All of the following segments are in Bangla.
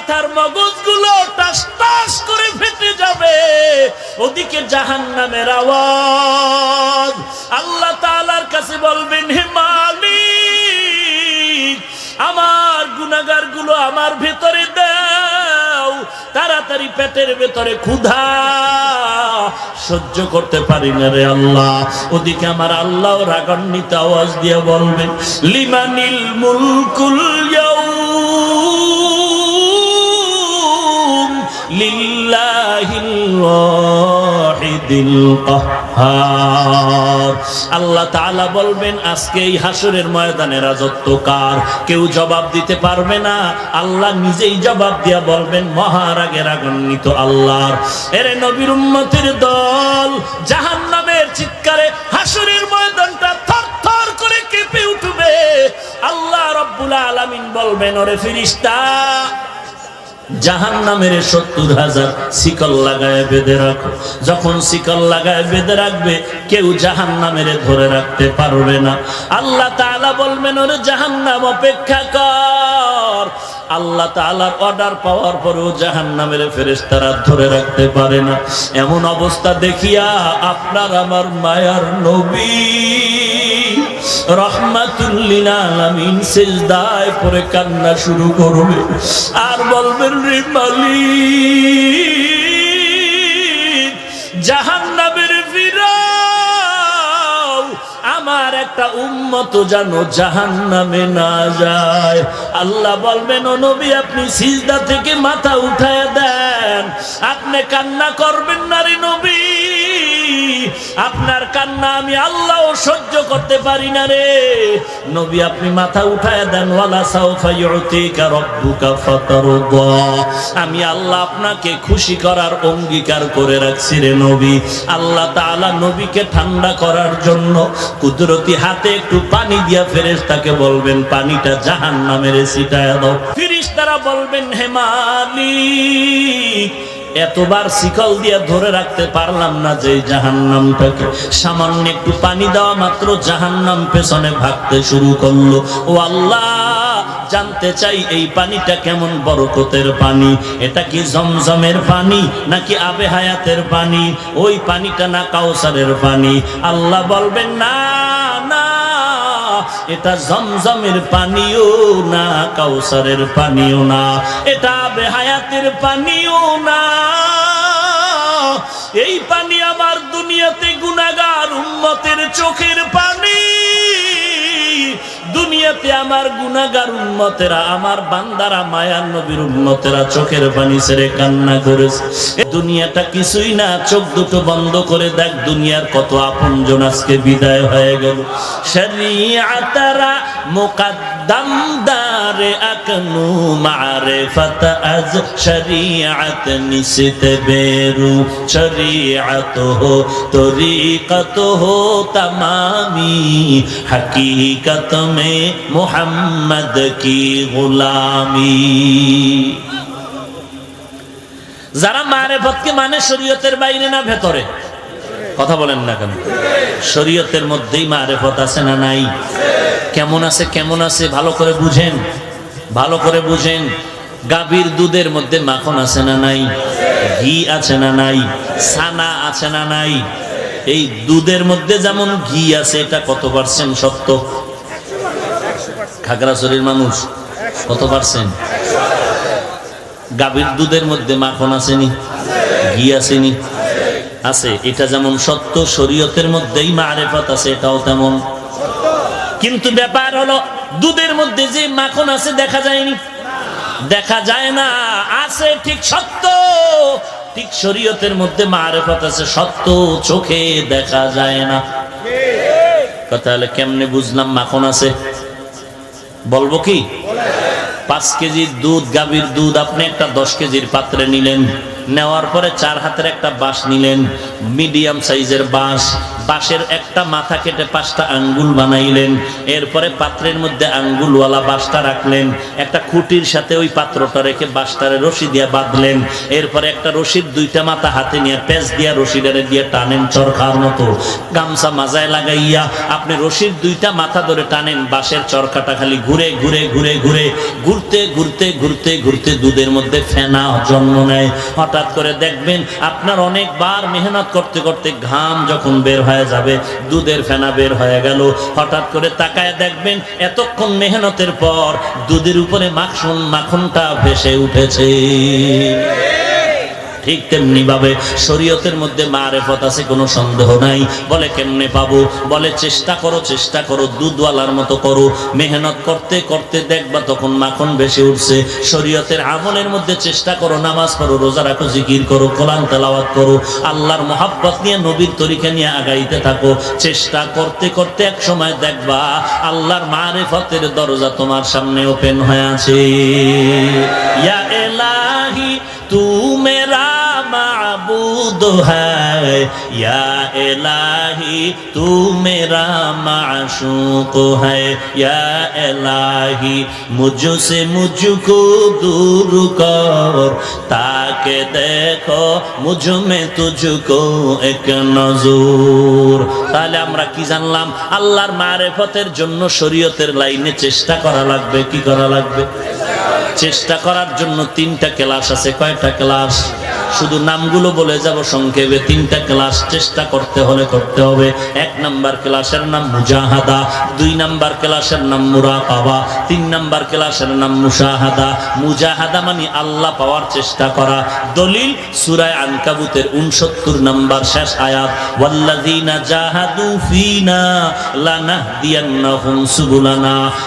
মাথার মগজগুলো টাস টাস করে ফেটে যাবে। ওদিকে জাহান নামের আওয়াজ। আল্লাহ তাআলার কাছে বলবেন, হে আমার গুনাগারগুলো আমার ভেতরে দাও। তাড়াতাড়ি পেটের ভেতরে ক্ষুধা সহ্য করতে পারি না রে আল্লাহ। ওদিকে আমার আল্লাহ রাগান্বিত আওয়াজ দিয়ে বলবেন, লিমানিল মুলকুল ইয়াউম। আল্লাহ বলবেন হাসরের ময়দানে রাজত্ব কার? কেউ জবাব দিতে পারবে না। আল্লাহ নিজেই জবাব দিয়া বলবেন, মহারাগের আগান্বিত আল্লাহর। এরে নবীর উম্মতের দল, জাহান্নামের চিৎকারে হাসরের ময়দানটা থর থর করে কেঁপে উঠবে। আল্লাহ রব্বুল আলামিন বলবেন, ওরে ফিরিস্তা জাহান নামের সত্তর হাজার শিকল লাগায় বেঁধে রাখো। যখন শিকল লাগায় বেঁধে রাখবে, কেউ জাহান নামের ধরে রাখতে পারবে না। আল্লাহ তাআলা বলবেন, ওরে জাহান নাম অপেক্ষা কর। আল্লাহ তাআলার অর্ডার পাওয়ার পরেও জাহান নামের ফেরেশতারা ধরে রাখতে পারে না। এমন অবস্থা দেখিয়া আপনার আমার মায়ার নবী রহমাতুল্লিল আলামিন সেজদায় পরে কান্না শুরু করবে। আর বলবেন রে মালিক জাহান্নামের উম্মত জানো জাহান্নামে না যায়। আল্লাহ বলবেন, ও নবী, আপনি সিজদা থেকে মাথা উঠায় দেন। আপনি কান্না করবেন নবী। আপনার কান্না আমি আল্লাহ সহ্য করতে পারি না রে। নবী, আপনি মাথা উঠায় দেন আমি আল্লাহ আপনাকে খুশি করার অঙ্গীকার করে রাখছি রে নবী। আল্লাহ তাআলা নবীকে ঠান্ডা করার জন্য কুদরতি হাতে একটু পানি দিয়া ফেরেশতাকে বলবেন, পানিটা জাহান জাহান্নামের ছিটায় দাও। ফেরেশতারা বলবেন, হে মালিক, এতবার শিকল দিয়ে ধরে রাখতে পারলাম না যে জাহান্নামটাকে সামান্য একটু পানি দেওয়া মাত্র জাহান্নাম পেছনে ভাগতে শুরু করল। ও আল্লাহ, জানতে চাই এই পানিটা কেমন বরকতের পানি? এটা কি জমজমের পানি নাকি আবে হায়াতের পানি? ওই পানিটা না কাউসারের পানি? আল্লাহ বলবেন, না এটা জমজমের পানিও না, কাউসারের পানিও না, এটা বেহায়াতের পানিও না। এই পানি আমার দুনিয়াতে গুনাগার উন্মতের চোখের পানি দুনিয়াতে আমার গুনাগার উন্মতেরা আমার বান্দারা, মায়ার নবীর উন্মতেরা চোখের পানি ছেড়ে কান্না করেছে। দুনিয়াটা কিছুই না, চোখ দুটো বন্ধ করে দেখ, দুনিয়ার কত আপন আজকে বিদায় হয়ে গেল। শরিয়াতারা মুকদ্দম রে একনু মারে ফত আজ শরিয়াত নিশিত বেরু। শরিয়াত হো তোরি কত হো তমামি, হকীকত মে মোহাম্মদ কি গুলামি। যারা মারে ফতকে মানে শরীয়তের বাইরে না ভেতরে? কথা বলেন না কেন? শরীয়তের মধ্যেই মারে ফত আছে না নাই? কেমন আছে কেমন আছে, ভালো করে বুঝেন। ভালো করে বুঝেন, গাভীর দুধের মধ্যে মাখন আছে না নাই? ঘি আছে না নাই? ছানা আছে না নাই? এই দুধের মধ্যে যেমন ঘি আছে, এটা কত পার্সেন্ট সত্য? খাগড়াছড়ির মানুষ, কত পার্সেন্ট? গাভীর দুধের মধ্যে মাখন আসেনি, ঘি আসেনি। আছে, এটা যেমন সত্য, শরীয়তের মধ্যেই মারেফত আছে, এটাও তেমন। কিন্তু ব্যাপার হলো, দুধের মধ্যে যে মাখন আছে দেখা যায়নি। দেখা যায় না, আছে ঠিক সত্য। ঠিক শরীয়তের মধ্যে মারেফত আছে, সত্য চোখে দেখা যায় না। কথা হলে কেমনে বুঝলাম মাখন আছে? বলব কি? পাঁচ কেজির দুধ, গাভীর দুধ, আপনি একটা দশ কেজির পাত্রে নিলেন। নেওয়ার পরে চার হাতের একটা বাঁশ নিলেন, মিডিয়াম সাইজের বাঁশ। বাঁশের একটা মাথা কেটে পাঁচটা আঙ্গুল বানাইলেন, এরপরে পাত্রের মধ্যে আঙ্গুলওয়ালা বাঁশটা রাখলেন। একটা খুঁটির সাথে ওই পাত্রটা রেখে বাঁশটারে রশি দিয়ে বাঁধলেন। এরপরে একটা রশির দুইটা মাথা হাতে নিয়ে পেঁচ দিয়া রশিডারে দিয়ে টানেন চরকার মতো। গামছা মাজায় লাগাইয়া আপনি রশির দুইটা মাথা ধরে টানেন, বাঁশের চরকাটা খালি ঘুরে ঘুরে ঘুরে ঘুরে। ঘুরতে ঘুরতে ঘুরতে ঘুরতে দুধের মধ্যে ফেনা জন্ম নেয়। হঠাৎ করে দেখবেন, আপনার অনেকবার মেহনত করতে করতে ঘাম যখন বের হয়ে যাবে, দুধের ফেনা বের হয়ে গেল। হঠাৎ করে তাকায় দেখবেন, এতক্ষণ মেহনতের পর দুধের উপরে মাখন মাখনটা ভেসে উঠেছে। ঠিক তেমনি ভাবে শরীয়তের মধ্যে মারেফত আছে, কোনো সন্দেহ নাই। বলে, কেমনে পাবো? বলে, চেষ্টা করো চেষ্টা করো, দুধওয়ালার মতো করো। মেহনত করতে করতে দেখবা তখন মাখন বেশি উঠছে। শরীয়তের আমলের মধ্যে চেষ্টা করো, নামাজ পড়ো, রোজা রাখো, জিকির করো, কোরআন তেলাওয়াত করো। আল্লাহর মহাব্বত নিয়ে, নবীর তরিকা নিয়ে আগাইতে থাকো। চেষ্টা করতে করতে এক সময় দেখবা, আল্লাহর মারেফতের দরজা তোমার সামনে ওপেন হয়ে আছে। ইয়া এলাহি দোহায়, ইয়া এলাহি তু মেরা মাশুক দূর কর, তাকে দেখো এক নজুর। তাহলে আমরা কি জানলাম? আল্লাহর মারেফতের জন্য শরীয়তের লাইনে চেষ্টা করা লাগবে, কি করা লাগবে? চেষ্টা করার জন্য তিনটা ক্লাস আছে, কয়টা ক্লাস? শুধু নামগুলো বলে যাব সংক্ষেপে, তিনটা ক্লাস চেষ্টা করতে হলে করতে হবে। এক নাম্বার ক্লাসের নাম মুজাহাদা, দুই নাম্বার ক্লাসের নাম মুরাকাবা, তিন নাম্বার ক্লাসের নাম মুশাহাদা। মুজাহাদা মানে আল্লাহ পাওয়ার চেষ্টা করা। দলিল, সুরায় আনকাবুতের উনসত্তর নাম্বার শেষ আয়াত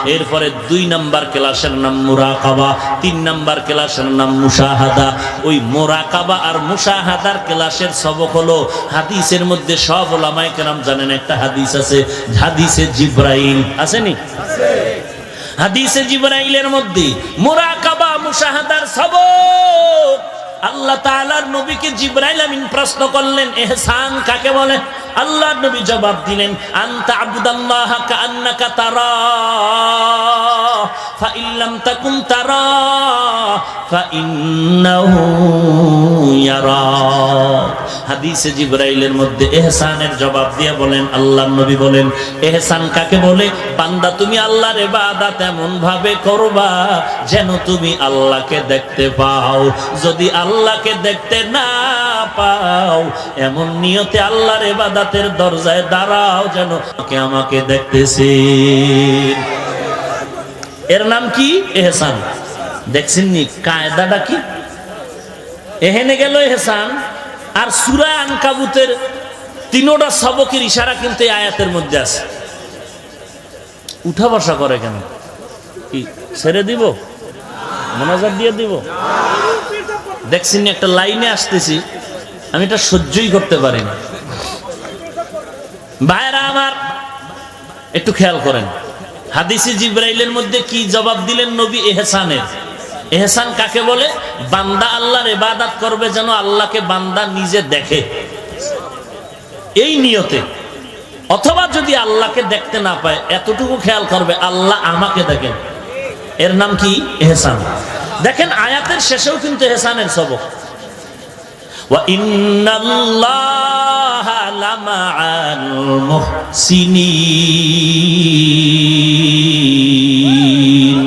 এরপরে দুই নাম্বার ক্লাসের নাম মুরাকাবা তিন নাম্বার ক্লাসের নাম মুশাহাদা। ওই মোরাকাবা আর মুশাহাদার ক্লাসের সবক হলো হাদিসের মধ্যে সব ওলামায়ে কেরাম জানেন, একটা হাদিস আছে, হাদিসে জিব্রাইল। আসেনি হাদিসে জিব্রাইলের মধ্যে মোরাকাবা, মুশাহাদার সবক। আল্লাহ তাআলার নবীকে জিব্রাইল আমিন প্রশ্ন করলেন, এহসান কাকে বলে? আল্লাহ নবী জবাব দিলেন, আন্তা আবুদাল্লাহ কান্নাকা তারা ফাইল্লাম তাকুন তারা ইয়ারা। হাদিসে জিব্রাইলের মধ্যে এহসানের জবাব দিয়ে বলেন আল্লাহ নবী বলেন, এহসান কাকে বলে? বান্দা, তুমি আল্লাহর ইবাদত এমন ভাবে করবা যেন তুমি আল্লাহকে দেখতে পাও। যদি আল্লাহকে দেখতে না পাও, এমন নিয়তে আল্লাহর ইবাদত ইবাদতের দরজায় দাঁড়াও যেন আমাকে আমাকে দেখতেছি। এর নাম কি? এহসান। দেখছেন নি কায়দাটা কি? এহেনে গেল এহসান। আর সুরা আনকাবুতের তিনোটা সবকের ইশারা কিন্তু আয়াতের মধ্যে আছে। উঠা বসা করে কেন? কি, ছেড়ে দিব? মনোজার দিয়ে দিব? দেখছেন একটা লাইনে আসতেছি। আমি এটা সহ্যই করতে পারি না। ভাইরা আমার, একটু খেয়াল করেন। হাদিসি জিব্রাইলের মধ্যে কি জবাব দিলেন নবী এহসানের? এহসান কাকে বলে? বান্দা আল্লাহর ইবাদত করবে যেন আল্লাহকে বান্দা নিজে দেখে। এই নিয়তে। অথবা যদি আল্লাহকে দেখতে না পায়, এতটুকু খেয়াল করবে, আল্লাহ আমাকে দেখেন। এর নাম কি? এহসান। দেখেন, আয়াতের শেষেও কিন্তু এহসানের সবক। وإن الله لمع المحسنين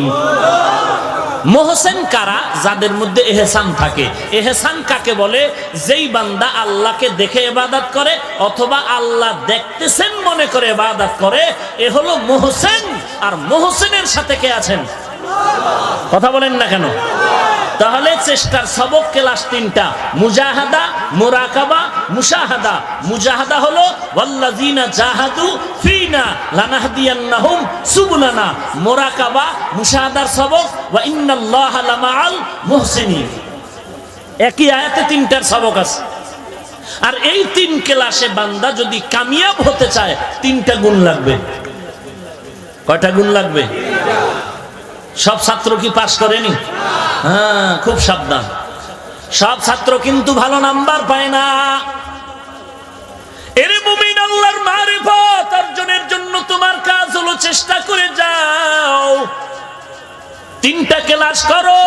মোহসেন কারা যাদের মধ্যে এহসান থাকে এহসান কাকে বলে যেই বান্দা আল্লাহকে দেখে এবাদাত করে অথবা আল্লাহ দেখতেছেন মনে করে এবাদাত করে এ হলো মোহসেন আর মোহসেনের সাথে কে আছেন কথা বলেন না কেন তাহলে চেষ্টার সবক ক্লাস তিনটা। মুজাহাদা, মুরাকাবা, মুশাহাদা। মুজাহাদা হলো, ওয়াল্লাযিনা জাহাদু ফিনা লানাহদিয়ান্নাহুম সুবুলানা। মুরাকাবা, মুশাহাদার সবক, ওয়া ইন্নাল্লাহা লামাআল মুহসিনিন। একই আয়াতে তিনটার সবক আছে। আর এই তিন ক্লাসে বান্দা যদি কামিয়াব হতে চায়, তিনটা গুণ লাগবে। কয়টা গুণ লাগবে? সব ছাত্র কি পাশ করেনি? হ্যাঁ খুব সাবধান। সব ছাত্র কিন্তু ভালো নাম্বার পায় না। এরে অর্জনের জন্য তোমার কাজ হলো চেষ্টা করে যাও। তিনটা ক্লাস করো।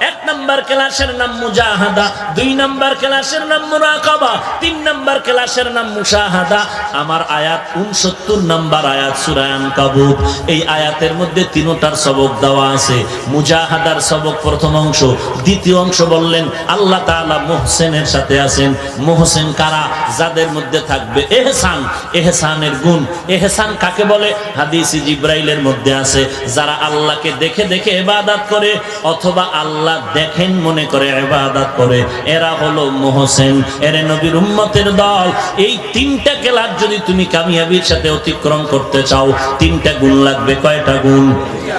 এক নাম্বার ক্লাসের নাম মুজাহাদা, দুই নাম্বার ক্লাসের নাম মুরাকাবা, তিন নাম্বার ক্লাসের নাম মুশাহাদা। আমার আয়াত উনসত্তর নাম্বার আয়াত সুরায়ান কাবুত এই আয়াতের মধ্যে তিনোটার সবক দেওয়া আছে। মুজাহাদার সবক প্রথম অংশ, দ্বিতীয় অংশ বললেন, আল্লাহ তাআলা মোহসেনের সাথে আছেন। মোহসেন কারা? যাদের মধ্যে থাকবে এহসান। এহসানের গুণ। এহসান কাকে বলে? হাদিসি জিব্রাইলের মধ্যে আছে। যারা আল্লাহকে দেখে দেখে ইবাদত করে, অথবা আল্লাহ দেখেন, মনে করে ইবাদত করে। এরা হলো মোহসেন, এরে নবীর উম্মতের দল। এই তিনটা কেলার যদি তুমি কামিয়াবির সাথে অতিক্রম করতে চাও, তিনটা গুণ লাগবে। কয়টা গুণ?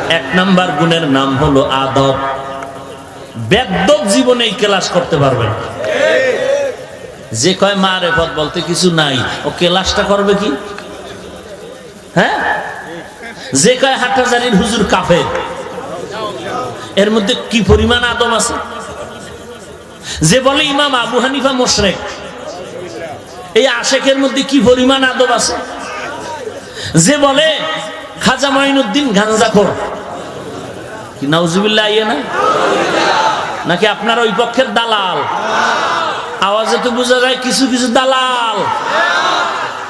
এক নাম্বার গুণের নাম হলো আদব। বেদ্যব জীবনে এই ক্লাস করতে পারবেন যে কয়, মা রেফত বলতে কিছু নাই। ও ক্লাসটা করবে কি? হ্যাঁ? যে কয় হাটহাজারির হুজুর কাফের। এর মধ্যে কি পরিমাণ আদম আছে? যে বলে ইমাম আবু হানিফা মোশরেক, এই আশেকের মধ্যে কি পরিমাণ আদব আছে? যে বলে খাজা মাইনুদ্দিন গাঞ্জাখোর কি নাউজুবিল্লাহ ইয়ে না? নাকি আপনার ওই পক্ষের দালাল? আওয়াজে তো বোঝা যায় কিছু কিছু দালাল।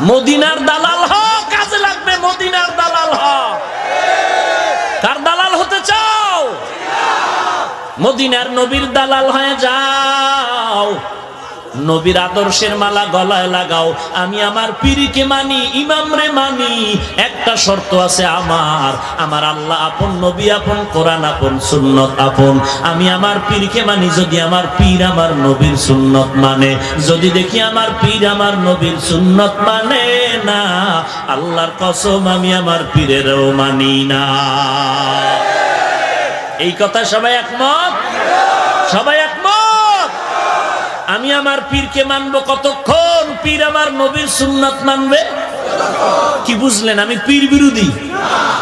মদিনার দালাল হ কাজে লাগবে মদিনার দালাল হ কার দালাল হতে চাও মদিনার নবীর দালাল হয়ে যাও। নবীর আদর্শের মালা গলায় লাগাও। আমি আমার পীরকে মানি ইমাম রে মানি। একটা শর্ত আছে আমার। আমার আল্লাহ আপন, নবী আপন, কোরআন আপন, সুন্নত আপন। আমি আমার পীরকে মানি যদি আমার পীর আমার নবীর সুন্নত মানে। যদি দেখি আমার পীর আমার নবীর সুন্নত মানে না। আল্লাহর কসম, আমি আমার পীরেরও মানি না। এই কথা সবাই একমত? সবাই একমত? আমি আমার পীরকে মানবো কতক্ষণ? পীর আমার নবীর সুন্নাত মানবে? কি বুঝলেন? আমি পীর বিরোধী।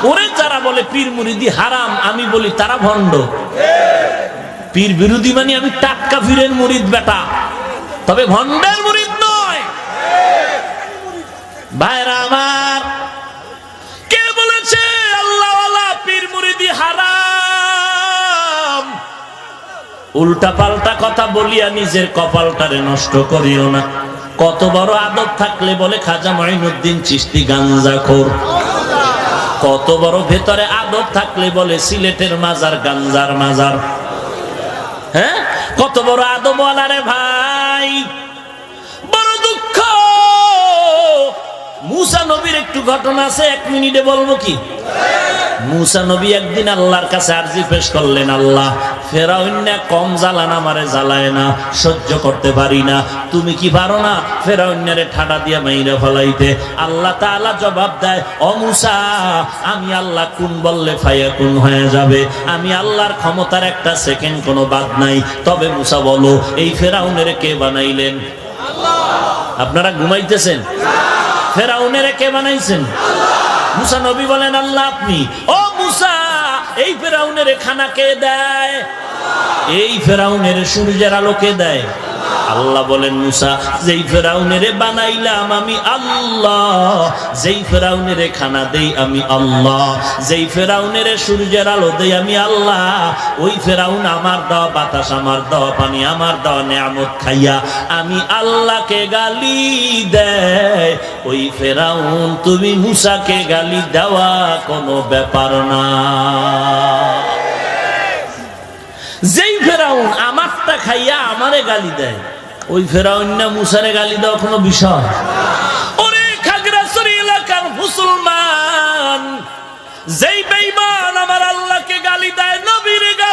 ওরে যারা বলে পীর মুরিদি হারাম, আমি বলি তারা ভণ্ড। পীর বিরোধী মানে আমি টাটকা পীরের মুরিদ বেটা। তবে ভণ্ডের মুরিদ নয়। ভাইরা আমার উল্টা পাল্টা কথা বলিয়া নিজের কপালটারে নষ্ট করিও না। কত বড় আদব থাকলে বলে খাজা মাইনুদ্দিন চিস্তি গাঞ্জাখোর। কত বড় ভেতরে আদব থাকলে বলে সিলেটের মাজার গাঞ্জার মাজার। হ্যাঁ? কত বড় আদব রে ভাই। বড় দুঃখ। মুসা নবীর একটু ঘটনা আছে, এক মিনিটে বলব কি? মুসা নবী একদিন আল্লাহর কাছে আরজি পেশ করলেন, আল্লাহ ফেরাউন্না কম জ্বালান, আমারে জ্বালায় না, সহ্য করতে পারি না। তুমি কি পারো না ফেরাউন্নারে ঠাডা দিয়া মাইরে ফলাইতে? আল্লাহ তাআলা জবাব দেয়, ও মুসা, আমি আল্লাহ কোন বললে ফাইয়া কোন হয়ে যাবে? আমি আল্লাহর ক্ষমতার একটা সেকেন্ড কোনো বাদ নাই। তবে মুসা, বলো, এই ফেরাউনের কে বানাইলেন? আপনারা ঘুমাইতেছেন? ফেরাউনের কে বানাইছেন? মুসা নবী বলেন, আল্লাহ আপনি। ও মুসা, এই ফেরাউনের খানা কে দেয়? এই ফেরাউনের সূর্যের আলো কে দেয়? আল্লাহ বলেন, মুসা, যেই ফেরাউনের বানাইলাম আমি আল্লাহ, যেই ফেরাউনের খানা দেই আমি আল্লাহ, যেই ফেরাউনের সূর্যের আলো দেই আমি আল্লাহ, ওই ফেরাউন আমার দেওয়া বাতাস, আমার দেওয়া পানি, আমার দেওয়া নিয়ামত খাইয়া আমি আল্লাহকে গালি দেয়। ওই ফেরাউন, তুমি মুসাকে গালি দেওয়া কোনো ব্যাপার না। যেই আমারটা খাইয়া আমারে গালি দেয়। ওই ফেরা অন্য মুসারে গালি দেওয়া কোনো বিষয়? ওরে খাগড়াছড়ি এলাকার মুসলমান, যেই বেইমান আমার আল্লাহকে গালি দেয়, নবীর গালি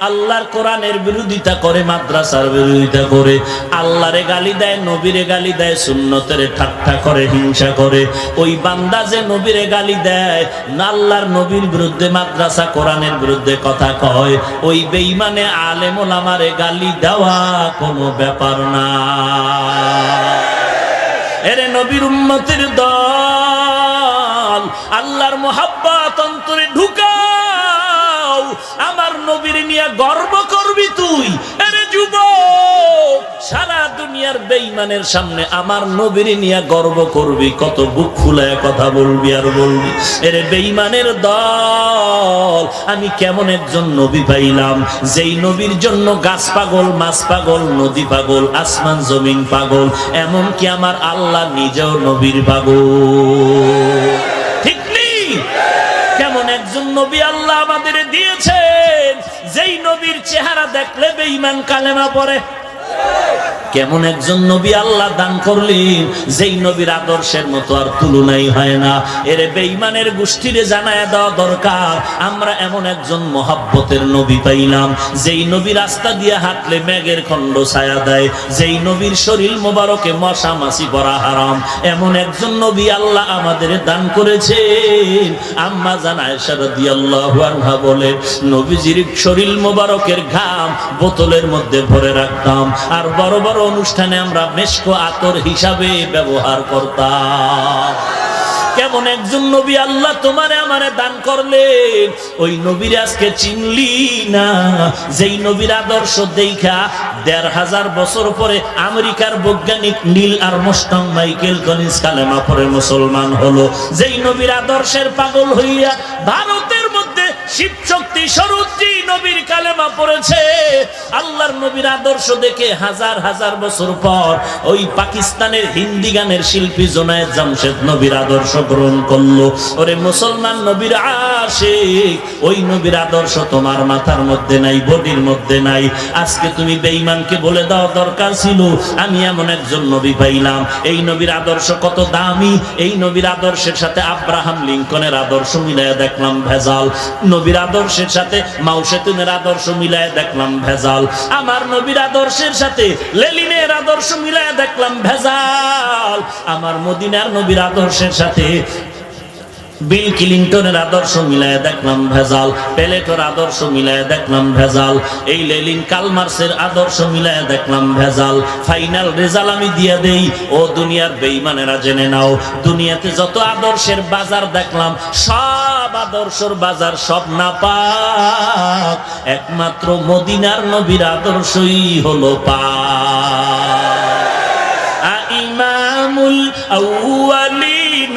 আল্লাহর কোরআনের বিরোধিতা করে, মাদ্রাসার বিরোধিতা করে, আল্লাহরে গালি দেয়, নবীরে গালি দেয়, সুন্নতের ঠাট্টা করে, হিংসা করে। ওই বান্দা যে নবীরে গালি দেয়, না আল্লাহর নবীর বিরুদ্ধে মাদ্রাসা, কোরআনের বিরুদ্ধে কথা কয়। ওই বেঈমানে আলেম ওলামারে গালি দেওয়া কোনো ব্যাপার না। এরে নবীর উম্মতের দল নবীর নিয়ে গর্ব করবি তুই। এরে যুবক, সারা দুনিয়ার বেঈমানের সামনে আমার নবীর নিয়ে গর্ব করবি। কত বুক ফুলায় কথা বলবি আর বলবি। এর বেঈমানের দল, আমি কেমন একজন নবী পাইলাম। যেই নবীর জন্য গাছ পাগল, মাছ পাগল, নদী পাগল, আসমান, জমিন পাগল এমন কি আমার আল্লাহ নিজেও নবীর পাগল। ঠিক নেই? কেমন একজন নবী আল্লাহ দেখলে বেঈমান কালেমা পড়ে। কেমন একজন নবী আল্লাহ দান করলেন, যেই নবীর আদর্শের মতো আর তুলনাই হয় না। এর বেঈমানের গোষ্ঠীরে জানায় দেওয়া দরকার, আমরা এমন একজন মহাব্বতের নবী পাইলাম, যেই নবী রাস্তা দিয়ে হাঁটলে মেঘের খণ্ড ছায়া দেয়, যেই নবীর শরীর মোবারকে মশা মাসি করা হারাম। এমন একজন নবী আল্লাহ আমাদের দান করেছেন। আম্মা জানায় সারাদি আল্লাহ বলে, নবীজির শরীর মোবারকের ঘাম বোতলের মধ্যে ভরে রাখতাম আর বড় বড় অনুষ্ঠানে আমরা মেশকো আতর হিসাবে ব্যবহার করতাম। কেমন একজন নবী আল্লাহ তোমারে আমারে দান করলেন। ওই নবীর আজকে চিনলি না? যেই নবীর আদর্শ দেখা দেড় হাজার বছর পরে আমেরিকার বৈজ্ঞানিক নীল আর মোস্টং মাইকেল কনিস কালেমা পরে মুসলমান হলো। যেই নবীর আদর্শের পাগল হইয়া ভারতের শিব শক্তি সরুদ্রি নবীর কালেমা পড়েছে। আল্লাহর নবীর আদর্শ দেখে হাজার হাজার বছর পর ওই পাকিস্তানের হিন্দি গানের শিল্পী জোনায়েদ জামশেদ নবীর আদর্শ গ্রহণ করল। ওরে মুসলমান নবীর আসে ওই নবীর আদর্শ তোমার মাথার মধ্যে নাই, বডির মধ্যে নাই। আজকে তুমি বেঈমানকে বলে দাও, দরকার ছিল, আমি এমন একজন নবী পাইলাম। এই নবীর আদর্শ কত দামি, এই নবীর আদর্শের সাথে আব্রাহাম লিঙ্কনের আদর্শ মিলাইয়া দেখলাম ভেজাল। নবীর আদর্শের সাথে মাউসেতুনের আদর্শ মিলায় দেখলাম ভেজাল। আমার নবীর আদর্শের সাথে লেলিনের আদর্শ মিলায় দেখলাম ভেজাল। আমার মদিনার নবীর আদর্শের সাথে বিল ক্লিন্টনের আদর্শ মিলায় দেখলাম ভেজাল পেলেটর আদর্শ মিলায় দেখলাম ভেজাল, এই লেলিন কালমার্সের আদর্শ মিলায় দেখলাম ভেজাল। ফাইনাল রেজাল্ট আমি দিয়ে দেই, ও দুনিয়ার বেইমানেরা জেনে নাও। দুনিয়াতে যত আদর্শের বাজার দেখলাম, সব আদর্শর বাজার সব না পাক একমাত্র মদিনার নবীর আদর্শই হলো পা ইমামুল আউয়ালিন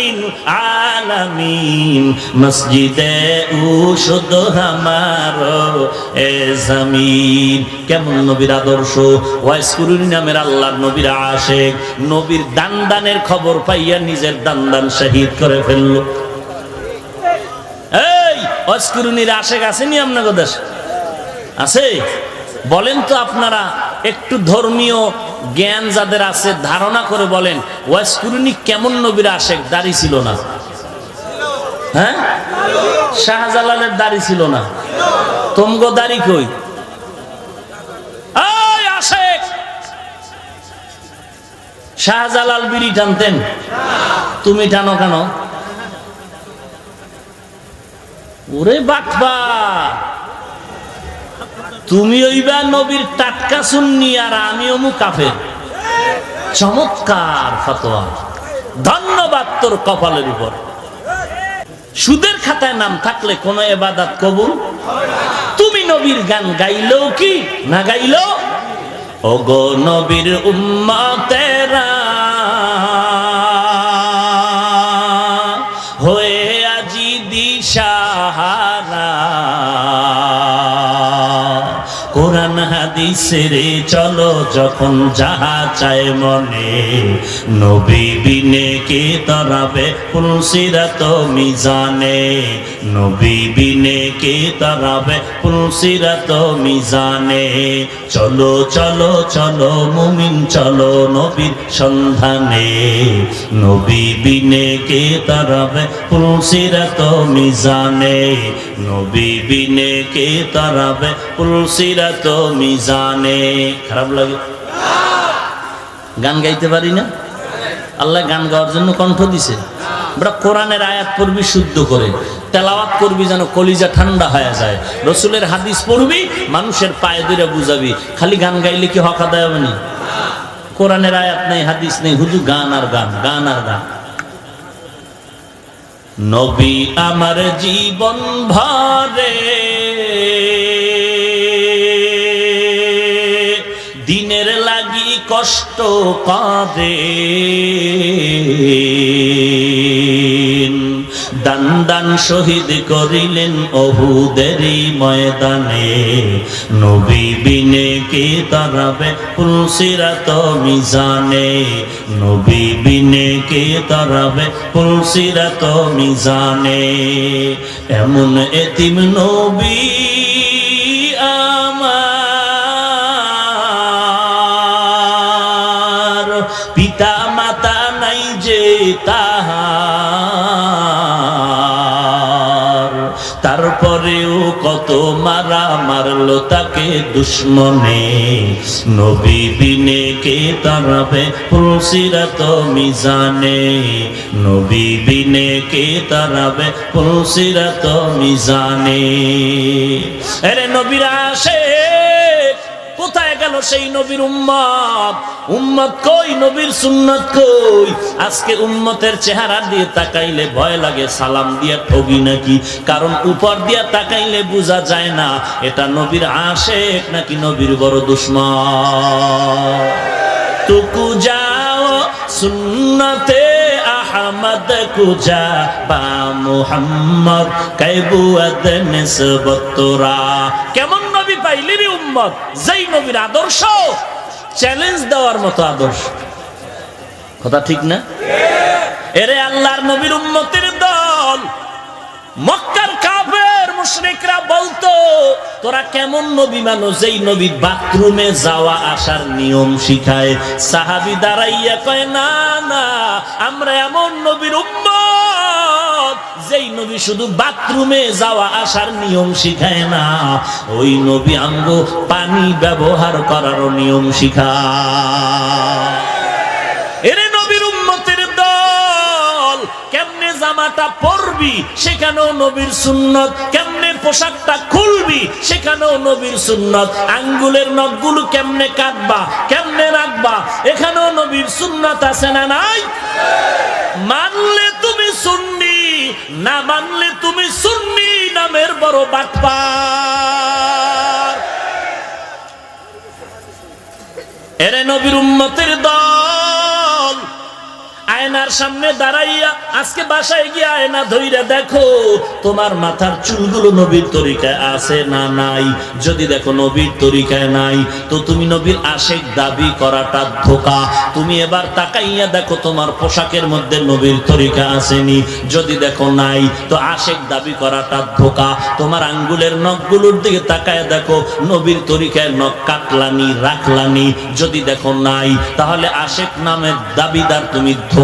রহমতাল্লিন আলামিন, মসজিদে উ শুদ্ধ আমার এ জমিন। কেমন নবীর আদর্শ? ওয়াইসকুরুনি নামের আল্লাহর নবীর আশেক। নবীর দান দানের খবর পাইয়া নিজের দান দান শহীদ করে ফেলল। এই ওয়াইসকুরুনির আশেক আসেনি আপনাদের দেশে? আছে? বলেন তো আপনারা, একটু ধর্মীয় জ্ঞান যাদের আছে, ধারণা করে বলেন ওয়াসকুরুনি কেমন নবীর আশেক? দাড়ি ছিল না। হ্যাঁ? শাহজালালের দাড়ি ছিল না। তোমগো দাড়ি কই? শাহজালাল বিড়ি টানতেন। তুমি টানো কেন? ওরে বাটবা তুমি ওইবা নবীর টাটকা শুননি আর আমি অমু কাফের। চমৎকার ফতোয়া। ধন্যবাদ তোর কপালের উপর। সুদের খাতায় নাম থাকলে কোন এবাদাত কবুল? তুমি নবীর গান গাইলেও কি? না গাইলেও? ওগো নবীর উম্মতেরা হয়ে চলো যখন যাহা চায় মনে। নবী বিনে কে তরাবে পুলসিরাত মিজানে। নবী বিনে কে তরাবে পুলসিরাত মিজানে। চলো চলো চলো, মুমিন, চলো নবীর সন্ধানে। নবী বিনে কে তরাবে পুলসিরাত মিজানে। নবী বিনে কে তরাবে মিজানে। খারাপ লাগে। গান গাইতে পারি না? আল্লাহ গান গাওয়ার জন্য কণ্ঠ দিছে। আমরা কোরআনের আয়াত পড়বি, শুদ্ধ করে। তেলাওয়াত করবি যেন কলিজা ঠান্ডা হয়ে যায়। রসুলের হাদিস পড়বি, মানুষের পায়ে ধরে বুঝাবি। খালি গান গাইলে কি হকা দেয় কোরআনের আয়াত নেই, হাদিস নেই। হুজু গান আর গান গান আর গান। নবী আমার জীবন ভরে। দিনের লাগি কষ্ট কাঁদে। দান দান শহীদ করিলেন অহুদেরই ময়দানে। নবী বিনে কে তারাবে পুলসিরাত মিজানে। নবী বিনে কে তারাবে পুলসিরাত মিজানে। এমন এতিম নবী তারপরেও কত মারা মারলো তাকে দুশ্মনে। নবী বিনে কে তারাবে পুলসিরাত মিজানে। নবী বিনে কে তারাবে পুলসিরাত মিজানে। আরে নবীরা আসে। কোথায় গেল সেই নবীর উম্মত? উম্মত কই? নবীর সুন্নত কই? আজকে উম্মতের চেহারা দিয়ে তাকাইলে ভয় লাগে, সালাম দিয়া ঠগি নাকি? কারণ উপর দিয়া তাকাইলে বোঝা যায় না, এটা নবীর আশেক নাকি নবীর বড় দুশ্মন? তুকু যাও সুন্নতে আহমদ কুজা বা মুহাম্মদ কাইবু নিসবতরা কেমন নবী পাইলি রে উম্মত, যেই নবীর আদর্শ চ্যালেঞ্জ দেওয়ার মতো আদর্শ। কথা ঠিক না? এরে আল্লাহর নবীর উম্মতের দল, মক্কার কাফের মুশরিকরা বলতো, তোরা কেমন নবী মানুষ যেই নবী বাথরুমে যাওয়া আসার নিয়ম শিখায়? সাহাবি দাঁড়াইয়া কয়, না না, আমরা এমন নবীর উম্মত যেই নবী শুধু বাথরুমে যাওয়া আসার নিয়ম শিখায় না, ওই নবী আঙ্গ পানি ব্যবহার করারও নিয়ম শিখায়। সুন্নত। খুলবি, সেখানেও নবীর সুন্নত। আঙ্গুলের কেমনে কেমনে রাখবা, এখানেও নবীর সুন্নত নাই? মানলে তুমি সুন্নি না মানলে তুমি সুন্নি নামের বড় বাটপা। এরে নবীর উম্মতের দল আয়নার সামনে দাঁড়াইয়া আজকে বাসায় গিয়ে আয়না ধইরা দেখো, তোমার মাথার চুলগুলো নবীর তরিকায় আছে না নাই? যদি দেখো নবীর তরিকায় নাই, তো তুমি নবীর আশেক দাবি করাটা ধোকা। তুমি এবার তাকাইয়া দেখো তোমার পোশাকের মধ্যে নবীর তরিকা আসেনি। যদি দেখো নাই, তো আশেক দাবি করাটা ধোকা। তোমার আঙ্গুলের নখগুলোর দিকে তাকায় দেখো, নবীর তরিকায় নখ কাটলানি, রাখলানি। যদি দেখো নাই, তাহলে আশেক নামের দাবিদার তুমি ধোকা।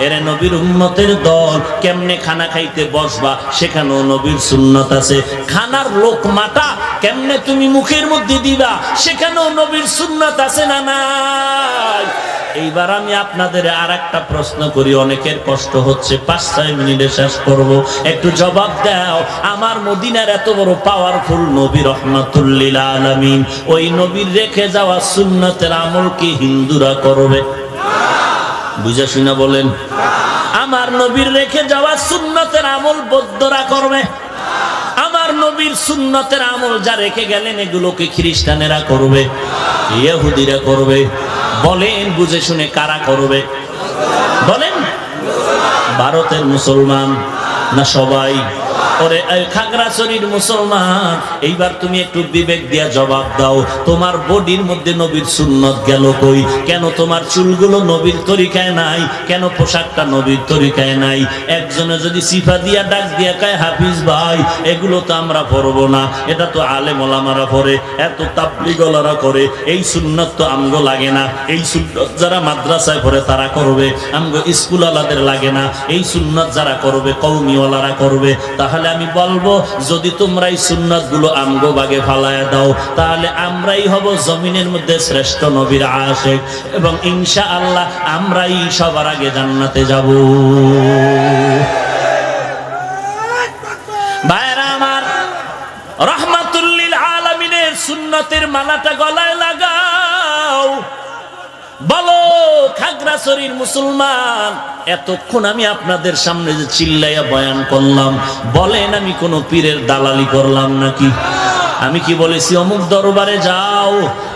এরে নবীর উন্মতের দল কেমনে খানা খাইতে বসবা? সেখানেও নবীর সুন্নত আছে। খানার লোক মাটা কেমনে তুমি মুখের মধ্যে দিবা? সেখানেও নবীর সুন্নত আছে না নাই? এইবার আমি আপনাদের আর একটা প্রশ্ন করি। অনেকের কষ্ট হচ্ছে। পাঁচ, ছয় মিনিটে শেষ করব। একটু জবাব দাও। আমার মদিনার এত বড় পাওয়ারফুল নবী রহমাতুল্লিল আলমিন। ওই নবীর রেখে যাওয়া সুন্নতের আমল কি হিন্দুরা করবে? বুঝা শুনা বলেন। আমার নবীর রেখে যাওয়া সুন্নতের আমল বৌদ্ধরা করবে। আমার নবীর সুন্নতের আমল যা রেখে গেলেন, এগুলোকে খ্রিস্টানেরা করবে, ইহুদিরা করবে। বলেন, বুঝে শুনে কারা করবে? বলেন, ভারতের মুসলমান না সবাই? ওরে খাগড়াছড়ির মুসলমান, এইবার তুমি একটু বিবেক দিয়া জবাব দাও, তোমার বডির মধ্যে নবীর সুন্নত গেল কই? কেন তোমার চুলগুলো নবীর তরিকায় নাই? কেন পোশাকটা নবীর তরিকায় নাই? একজনে যদি সিফা দিয়া, ডাক দিয়া কায়, হাফিজ ভাই, এগুলো তো আমরা না। এটা তো পড়ে এত করে, এই সুন্নত তো আমগো লাগে না। এই সুন্নত যারা মাদ্রাসায় পড়ে তারা করবে, আমগো স্কুল লাগে না। এই সুন্নত যারা করবে কৌমিওয়ালারা করবে, তাহলে তাহলে আমি বলব, যদি তোমরা এই সুন্নাতগুলো আমগো বাগে ফালায় দাও, তাহলে আমরাই হব জমিনের মধ্যে শ্রেষ্ঠ নবীর আশেক। এবং ইনশা আল্লাহ আমরাই সবার আগে জান্নাতে যাব। ভাইরা আমার রহমাতুল্লিল আলামিনের সুন্নতের মালাটা গলায় লাগাও খাগড়াছড়ির মুসলমান। এতক্ষণ আমি আপনাদের সামনে যে চিল্লাইয়া বয়ান করলাম, বলেন আমি কোনো পীরের দালালি করলাম নাকি? আমি কি বলেছি, অমুক দরবারে যাও,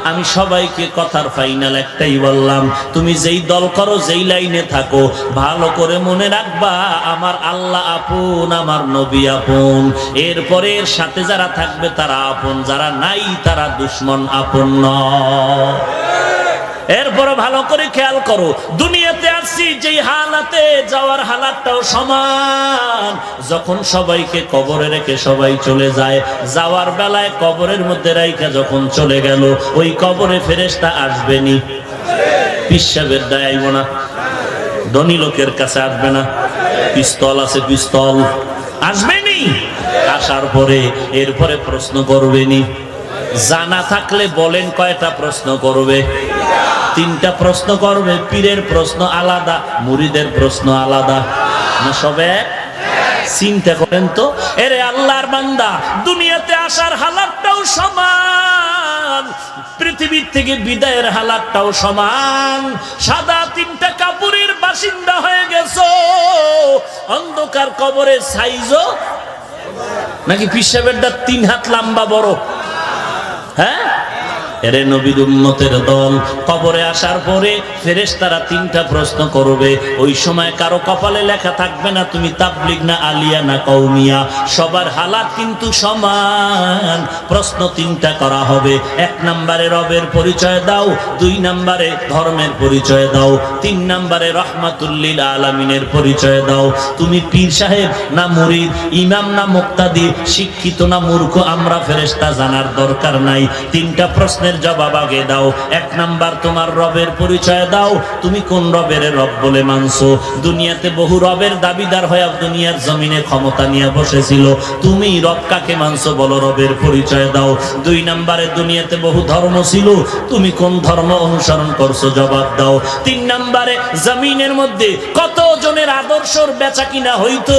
আমি সবাইকে কথার ফাইনাল একটাই বললাম, তুমি যেই দল করো, যেই লাইনে থাকো, ভালো করে মনে রাখবা, আমার আল্লাহ আপন, আমার নবী আপন। এরপরে এর সাথে যারা থাকবে, তারা আপন, যারা নাই, তারা দুশ্মন, আপন নয়। এরপর ভালো করে খেয়াল করো। দুনিয়াতে আসছি, যেই হালাতে যাওয়ার হালাতটাও সমান। যখন সবাইকে কবরে রেখে সবাই চলে যায়, যাওয়ার বেলায় কবরের মধ্যে রাইখা যখন চলে গেল, ওই কবরে ফেরেশতা আসবেনি। পিসাবের দায় আইব না। ধনী লোকের কাছে আসবে না। পিস্তল আছে পিস্তল। আসবেনি? আসার পরে এরপরে প্রশ্ন করবেনি। জানা থাকলে বলেন কয়টা প্রশ্ন করবে। তিনটা প্রশ্ন করবে, পীরের প্রশ্ন আলাদা মুরিদের প্রশ্ন আলাদা। না সবে? চিন্তা করেন তো। এরে আল্লাহর বান্দা, দুনিয়াতে আসার হালাতটাও সমান, পৃথিবীর থেকে বিদায়ের হালাতটাও সমান। সাদা তিনটা কাপুরের বাসিন্দা হয়ে গেছো, অন্ধকার কবরের সাইজও নাকি পিসাবেরটা তিন হাত লম্বা বড়? হ্যাঁ? এরে নবীর উম্মতের দল। কবরে আসার পরে ফেরেশতারা তিনটা প্রশ্ন করবে। ওই সময় কারও কপালে লেখা থাকবে না, তুমি তাবলিগ না আলিয়া না কৌমিয়া সবার হালাত কিন্তু সমান। প্রশ্ন তিনটা করা হবে। এক নম্বরে রবের পরিচয় দাও, দুই নম্বরে ধর্মের পরিচয় দাও, তিন নম্বরে রহমাতুল্লিল আলামিনের পরিচয় দাও। তুমি পীর সাহেব না মুরিদ, ইমাম না মুক্তাদি, শিক্ষিত না মূর্খ, আমরা ফেরেশতা জানার দরকার নাই। তিনটা প্রশ্নের জবাব আগে দাও। এক নাম্বার, তোমার রবের পরিচয় দাও। তুমি কোন রবের রব বলে মানছো? দুনিয়াতে বহু রবের দাবিদার হয়ে দুনিয়ার জমিনে ক্ষমতা নিয়ে বসেছিল। তুমি রব কাকে মানছো বলো রবের পরিচয় দাও। দুই নাম্বারে, দুনিয়াতে বহু ধর্ম ছিল। তুমি কোন ধর্ম অনুসরণ করছ জবাব দাও। তিন নাম্বারে, জমিনের মধ্যে কত জনের আদর্শর বেচা কিনা হইতো?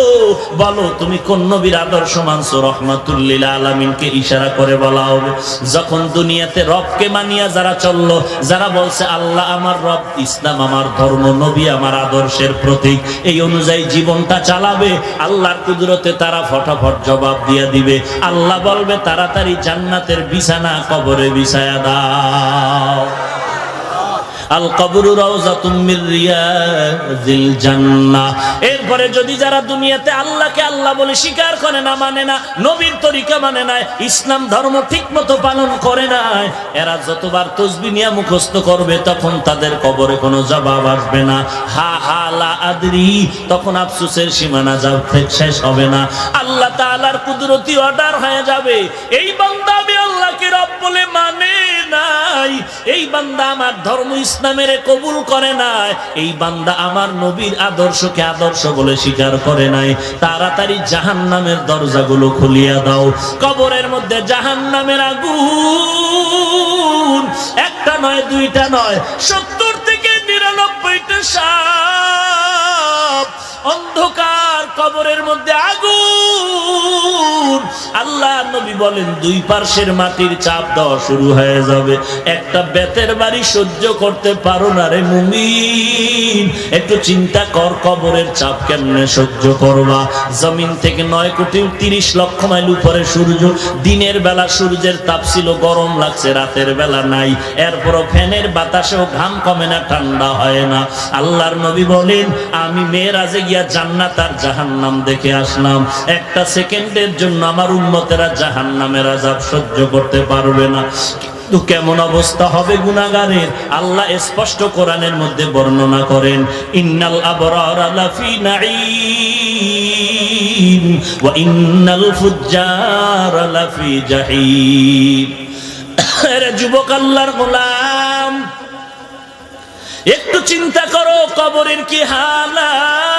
বলো, তুমি কোন নবীর আদর্শ মানছো? রহমাতুল্লিল আলামিনকে ইশারা করে বলা হবে। যখন দুনিয়াতে রবকে মানিয়া যারা চলল, যারা বলছে, আল্লাহ আমার রব, ইসলাম আমার ধর্ম, নবী আমার আদর্শের প্রতীক, এই অনুযায়ী জীবনটা চালাবে। আল্লাহর কুদরতে তারা ফটাফট জবাব দিয়ে দিবে। আল্লাহ বলবে, তাড়াতাড়ি জান্নাতের বিছানা কবরে বিছায়া দাও। এরপরে যদি যারা দুনিয়াতে আল্লাহকে আল্লাহ বলে স্বীকার করে না মানে না, নবীর তরিকা মানে না, ইসলাম ধর্ম ঠিকমতো পালন করে না, এরা যতবার তসবি নিয়ে মুখস্থ করবে, তখন তাদের কবরে কোনো জবাব আসবে না। হা হা, লা, আদরি, তখন আফসোসের সীমানা যা শেষ হবে না। আল্লাহ তাআলার কুদরতি অর্ডার হয়ে যাবে। এই বান্দা আমি আল্লাহকে রব বলে মানে নাই। এই বান্দা আমার ধর্ম ইসলামের কবুল করে নাই। এই বান্দা আমার নবীর আদর্শকে আদর্শ বলে স্বীকার করে নাই। তাড়াতাড়ি জাহান নামের দরজাগুলো খুলিয়া দাও। কবরের মধ্যে জাহান নামের আগুন। একটা নয়, দুইটা নয়, সত্তর থেকে নিরানব্বইটা সাপ। অন্ধকার কবরের মধ্যে আগুন। আল্লাহ নবী বলেন, দুই পার্শ্বের মাটির চাপ দেওয়া শুরু হয়ে যাবে। একটা বেতের বাড়ি সহ্য করতে পারো না রে মুমিন। একটু চিন্তা কর, কবরের চাপ কেমনে সহ্য করবা? জমিন থেকে নয় কোটি তিরিশ লক্ষ মাইল উপরে সূর্য। দিনের বেলা সূর্যের তাপ ছিল, গরম লাগছে, রাতের বেলা নাই। এরপরও ফ্যানের বাতাসেও ঘাম কমে না, ঠান্ডা হয় না। আল্লাহর নবী বলেন, আমি মেয়েরাজে গিয়া জান্নাত আর জাহান্নাম দেখে আসলাম। একটা সেকেন্ডের জন্য আমার উন্মতেরা জাহান্নামের আজাব সহ্য করতে পারবে না। কেমন অবস্থা হবে গুনাগারের আল্লাহ স্পষ্ট কোরআনের মধ্যে বর্ণনা করেন, ইন্নাল আবরার লাফি নাঈম ওয়া ইন্নাল ফুজ্জার লাফি জাহিম। আরে যুবক আল্লাহর গোলাম, একটু চিন্তা করো, কবরের কি হালাত?